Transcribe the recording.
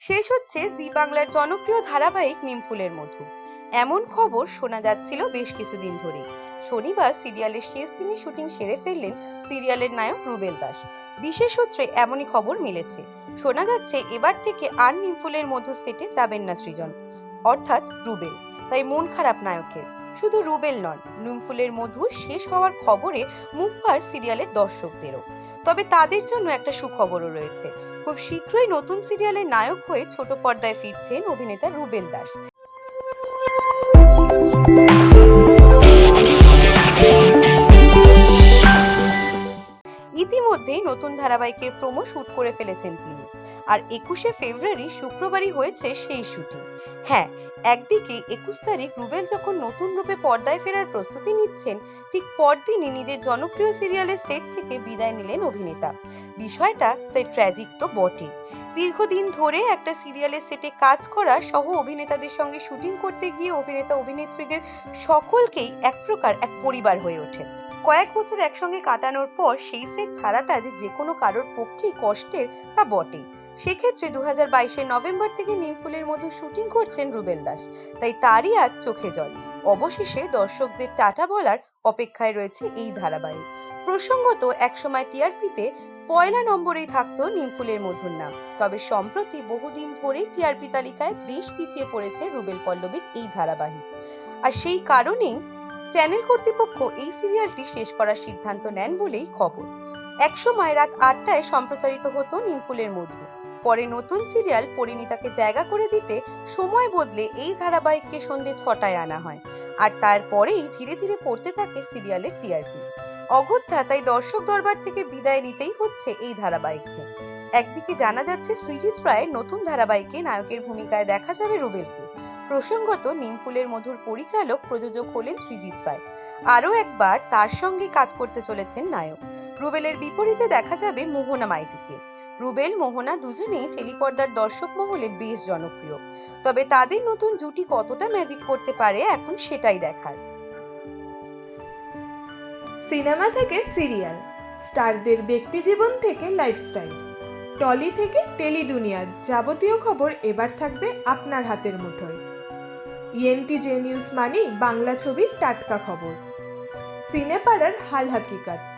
শেষ হচ্ছে জি বাংলার জনপ্রিয় ধারাবাহিক নিমফুলের মধু। এমন খবর শোনা যাচ্ছিল বেশ কিছুদিন ধরে শনিবার সিরিয়ালের শেষ দিনে শুটিং সেরে ফেললেন সিরিয়ালের নায়ক রুবেল দাস। বিশেষ সূত্রে এমনই খবর মিলেছে। শোনা যাচ্ছে এবার থেকে আর নিমফুলের মধু সেটে যাবেন না সৃজন, অর্থাৎ রুবেল। তাই মন খারাপ নায়কের। শুধু রুবেল নন, নুমফুলের মধু শেষ হওয়ার খবরে মুখ পার সিরিয়ালের দর্শকদেরও। তবে তাদের জন্য একটা সুখবরও রয়েছে। খুব শীঘ্রই নতুন সিরিয়ালের নায়ক হয়ে ছোট পর্দায় ফিরছেন অভিনেতা রুবেল দাস। ইতিমধ্যেই নতুন ধারাবাহিকের প্রোমো শ্যুট করে ফেলেছেন তিনি। আর একুশে ফেব্রুয়ারি শুক্রবারই হয়েছে সেই শুটিং। হ্যাঁ একদিকে একুশ তারিখ রুবেল যখন নতুন রূপে পর্দায় ফেরার প্রস্তুতি নিচ্ছেন, ঠিক পরদিনই নিজের জনপ্রিয় সিরিয়ালের সেট থেকে বিদায় নিলেন অভিনেতা। বিষয়টা তাই ট্র্যাজিক তো বটে দীর্ঘদিন ধরে একটা সিরিয়ালের সেটে কাজ করা সহ অভিনেতাদের সঙ্গে শুটিং করতে গিয়ে অভিনেতা, অভিনেত্রীদের সকলকেই এক প্রকার এক পরিবার হয়ে ওঠে। কয়েক বছর একসঙ্গে কাটানোর পর সেই সেট ছাড়াটা যে যে কোনো কারোর পক্ষেই কষ্টের তা বটেই। সেক্ষেত্রে দু হাজার বাইশের নভেম্বর থেকে নীলফুলের মধ্যে শুটিং করছেন রুবেল দাস। তাই তারই আজ চোখে জল। অবশেষে দর্শকদের টাটা বলার অপেক্ষায় রয়েছে এই ধারাবাহিক। প্রসঙ্গত, একসময় টিআরপিতে পয়লা নম্বরেই থাকতো নিমফুলের মধুর নাম। তবে সম্প্রতি বহুদিন ধরেই টিআরপি তালিকায় বেশ পিছিয়ে পড়েছে রুবেল পল্লবীর এই ধারাবাহিক। আর সেই কারণেই চ্যানেল কর্তৃপক্ষ এই সিরিয়ালটি শেষ করার সিদ্ধান্ত নেন বলেই খবর। একসময় রাত আটটায় সম্প্রচারিত হতো নিমফুলের মধু। পরে নতুন সিরিয়াল পরিণীতাকে জায়গা করে দিতে সময় বদলে এই ধারাবাহিককে সন্ধে ছটায় আনা হয়। আর তারপরেই ধীরে ধীরে পড়তে থাকে সিরিয়ালের টিআরপি অগত্যা তাই দর্শক দরবার থেকে বিদায় নিতেই হচ্ছে এই ধারাবাহিককে। একদিকে জানা যাচ্ছে সৃজিৎ রায়ের নতুন ধারাবাহিকে নায়কের ভূমিকায় দেখা যাবে রুবেলকে। প্রসঙ্গত নিমফুলের মধুর পরিচালক, প্রযোজক হলেন সৃজিৎ রায়। আরও একবার তার সঙ্গে কাজ করতে চলেছেন নায়ক। রুবেলের বিপরীতে দেখা যাবে মোহনা মাইতিকে। রুবেল, মোহনা দুজনেই টেলিপর্দার দর্শক মহলে বেশ জনপ্রিয়। তবে তাদের নতুন জুটি কতটা ম্যাজিক করতে পারে এখন সেটাই দেখার। সিনেমা থেকে সিরিয়াল, স্টারদের ব্যক্তিজীবন থেকে লাইফস্টাইল টলি থেকে টেলি দুনিয়ার যাবতীয় খবর এবার থাকবে আপনার হাতের মুঠোয়। ইএনটি জে নিউজ মানেই বাংলা ছবির টাটকা খবর। সিনেপাড়ার হাল হাকিকাত।